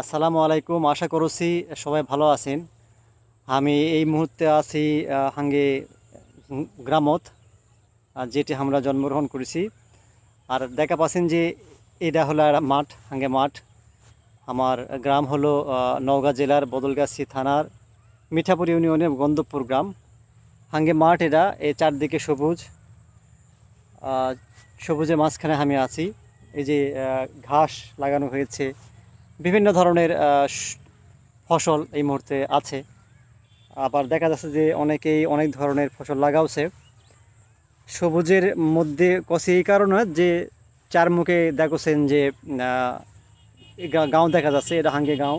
আসসালামু আলাইকুম, আশা করছি সবাই ভালো আছেন। আমি এই মুহূর্তে আছি হাঙ্গে গ্রামত যেটি আমরা জন্মগ্রহণ করেছি। আর দেখা পাচ্ছেন যে এটা হলো মাঠ, হাঙ্গে মাঠ। আমার গ্রাম হলো নওগাঁ জেলার বদলগাছি থানার মিঠাপুর ইউনিয়নের গন্ধপুর গ্রাম। হাঙ্গে মাঠ এটা এই চারদিকে সবুজ। সবুজের মাঝখানে আমি আছি। এই যে ঘাস লাগানো হয়েছে বিভিন্ন ধরনের ফসল এই মুহূর্তে আছে। আবার দেখা যাচ্ছে যে অনেকেই অনেক ধরনের ফসল লাগাওছে। সবুজের মধ্যে কষে এই কারণে যে চার মুখে দেখছেন যে গাঁও দেখা যাচ্ছে, এটা হাঙ্গে গাঁও।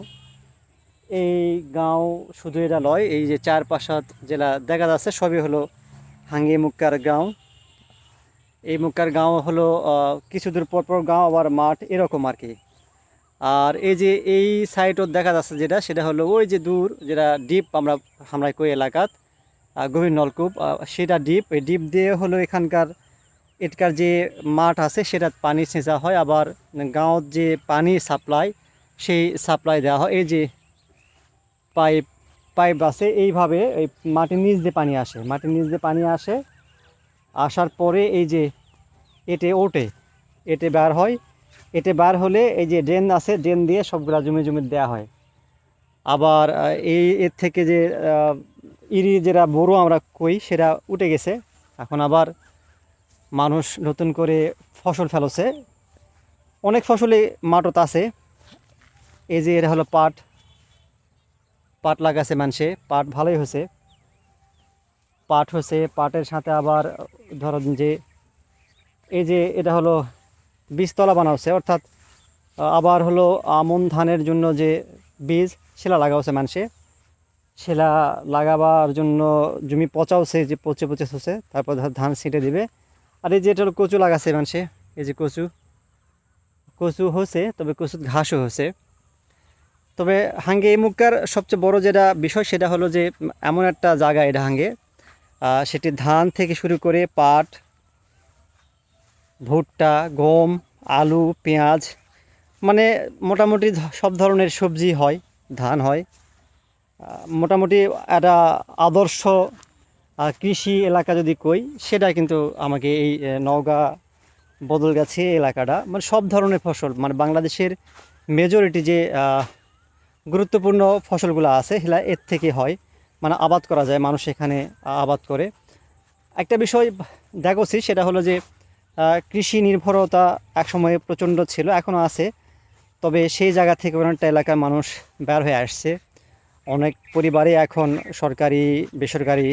এই গাঁও শুধু এটা লয় এই যে চার পাঁচসাত জেলা দেখা যাচ্ছে, সবই হলো হাঙ্গে মুক্কার গাঁও। এই মুক্কার গাঁও হলো কিছু দূর পর পর গাঁও, আবার মাঠ, এরকম আর কি। আর এই যে এই সাইডও দেখা যাচ্ছে যেটা, সেটা হলো ওই যে দূর যেটা ডিপ আমরা আমরা কই এলাকাত গভীর নলকূপ সেটা ডিপ এই ডিপ দিয়ে হলো এখানকার, এটকার যে মাঠ আছে সেটা পানি ছেঁচা হয়। আবার গাঁৱত যে পানি সাপ্লাই সেই সাপ্লাই দেওয়া হয়। এই যে পাইপ পাইপ আছে, এইভাবে এই মাটির নিচ দিয়ে পানি আসে। মাটির নিচ দিয়ে পানি আসে, আসার পরে এই যে এটে ওঠে এটে বের হয়। এতে বার হলে এই যে ড্রেন আছে, ড্রেন দিয়ে সবগুলা জমি জমি দেওয়া হয়। আবার এই, এর থেকে যে ইরি যেটা বড় আমরা কই, সেটা উঠে গেছে। এখন আবার মানুষ নতুন করে ফসল ফেলছে। অনেক ফসলই মাঠত আছে। এই যে এটা হলো পাট। পাট লাগাছে মানুষে পাট ভালোই হয়েছে। পাট হয়েছে। পাটের সাথে আবার ধরেন যে, এই যে এটা হলো বীজতলা বানাচ্ছে, অর্থাৎ আবার হলো আমন ধানের জন্য যে বীজ সেটা লাগাচ্ছে মানুষে সেটা লাগাবার জন্য জমি পচাওছে, যে পচে পচে হচ্ছে, তারপর ধান ছিটে দিবে। আর এই যে এটা হলো কচু লাগাচ্ছে মানুষে এই যে কচু। কচু হচ্ছে, তবে কচু ঘাসও হচ্ছে। তবে হাঙ্গে এই মুখকার সবচেয়ে বড় যেটা বিষয়, সেটা হলো যে এমন একটা জায়গা এটা হাঙ্গে। সেটি ধান থেকে শুরু করে পাট ভুট্টা, গম, আলু, পেঁয়াজ মানে মোটামুটি সব ধরনের সবজি হয়, ধান হয়। মোটামুটি একটা আদর্শ কৃষি এলাকা যদি কই, সেটা কিন্তু আমাকে এই নওগাঁ, বদলগাছি এলাকাটা মানে সব ধরনের ফসল মানে বাংলাদেশের মেজরিটি যে গুরুত্বপূর্ণ ফসলগুলো আছে, সেগুলা এর থেকে হয়। মানে আবাদ করা যায়, মানুষ এখানে আবাদ করে। একটা বিষয় দেখছি সেটা হলো যে কৃষি নির্ভরতা একসময় প্রচণ্ড ছিল, এখনও আছে। তবে সেই জায়গা থেকে অনেকটা এলাকার মানুষ বের হয়ে আসছে। অনেক পরিবারে এখন সরকারি, বেসরকারি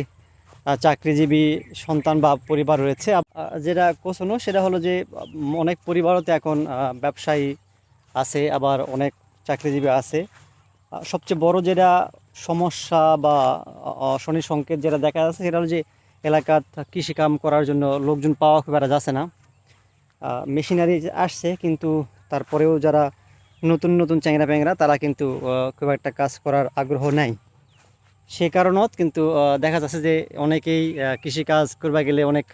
চাকরিজীবী সন্তান বা পরিবার রয়েছে। যেটা কোশনো সেটা হলো যে, অনেক পরিবারতে এখন ব্যবসায়ী আছে, আবার অনেক চাকরিজীবী আছে। সবচেয়ে বড় যেটা সমস্যা বা শনি সংকেত যেটা দেখা যাচ্ছে, সেটা হলো যে এলাকাত কৃষিকাম করার জন্য লোকজন পাওয়া খুব একটা যাচ্ছে না। মেশিনারি আসছে, কিন্তু তারপরেও যারা নতুন নতুন চ্যাংরা প্যাংরা তারা কিন্তু খুব একটা কাজ করার আগ্রহ নাই। সে কারণত কিন্তু দেখা যাচ্ছে যে অনেকেই কৃষিকাজ করবা গেলে অনেক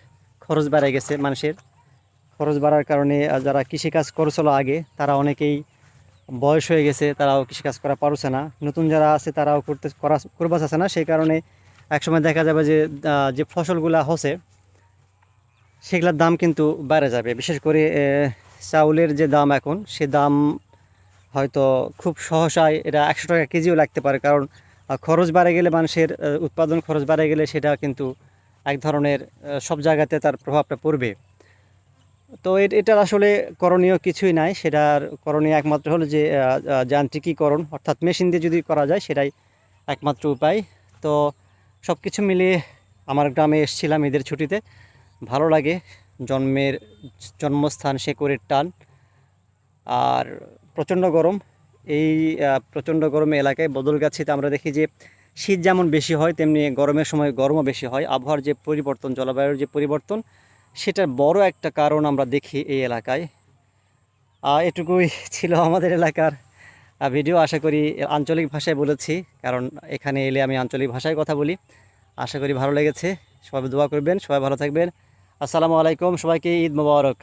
খরচ বেড়ে গেছে মানুষের। খরচ বাড়ার কারণে যারা কৃষিকাজ করছিল আগে, তারা অনেকেই বয়স হয়ে গেছে, তারাও কৃষিকাজ করা পারছে না। নতুন যারা আছে, তারাও করতে, করা, করবা চাচ্ছে না। সেই কারণে একসময় দেখা যাবে যে যে ফসলগুলা হচ্ছে সেগুলোর দাম কিন্তু বেড়ে যাবে। বিশেষ করে চাউলের যে দাম এখন, সে দাম হয়তো খুব সহসায় এটা একশো টাকা কেজিও লাগতে পারে। কারণ খরচ বাড়ে গেলে মানুষের উৎপাদন খরচ বাড়ে গেলে সেটা কিন্তু এক ধরনের সব জায়গাতে তার প্রভাবটা পড়বে। তো এটার আসলে করণীয় কিছুই নাই। সেটার করণীয় একমাত্র হলো যে যান্ত্রিকীকরণ, অর্থাৎ মেশিন দিয়ে যদি করা যায়, সেটাই একমাত্র উপায়। তো সব কিছু মিলিয়ে আমার গ্রামে এসেছিলাম ঈদের ছুটিতে। ভালো লাগে জন্মের, জন্মস্থান শেকড়ের টান আর প্রচণ্ড গরম। এই প্রচণ্ড গরমে এলাকায় বদলগাছিতে আমরা দেখি যে শীত যেমন বেশি হয়, তেমনি গরমের সময় গরমও বেশি হয়। আবহাওয়ার যে পরিবর্তন, জলবায়ুর যে পরিবর্তন, সেটার বড় একটা কারণ আমরা দেখি এই এলাকায়। এটুকুই ছিল আমাদের এলাকার ভিডিও আশা করি আঞ্চলিক ভাষায় বলেছি, কারণ এখানে এলে আমি আঞ্চলিক ভাষায় কথা বলি। আশা করি ভালো লেগেছে। সবাই দোয়া করবেন, সবাই ভালো থাকবেন। আসসালামু আলাইকুম, সবাইকে ঈদ মোবারক।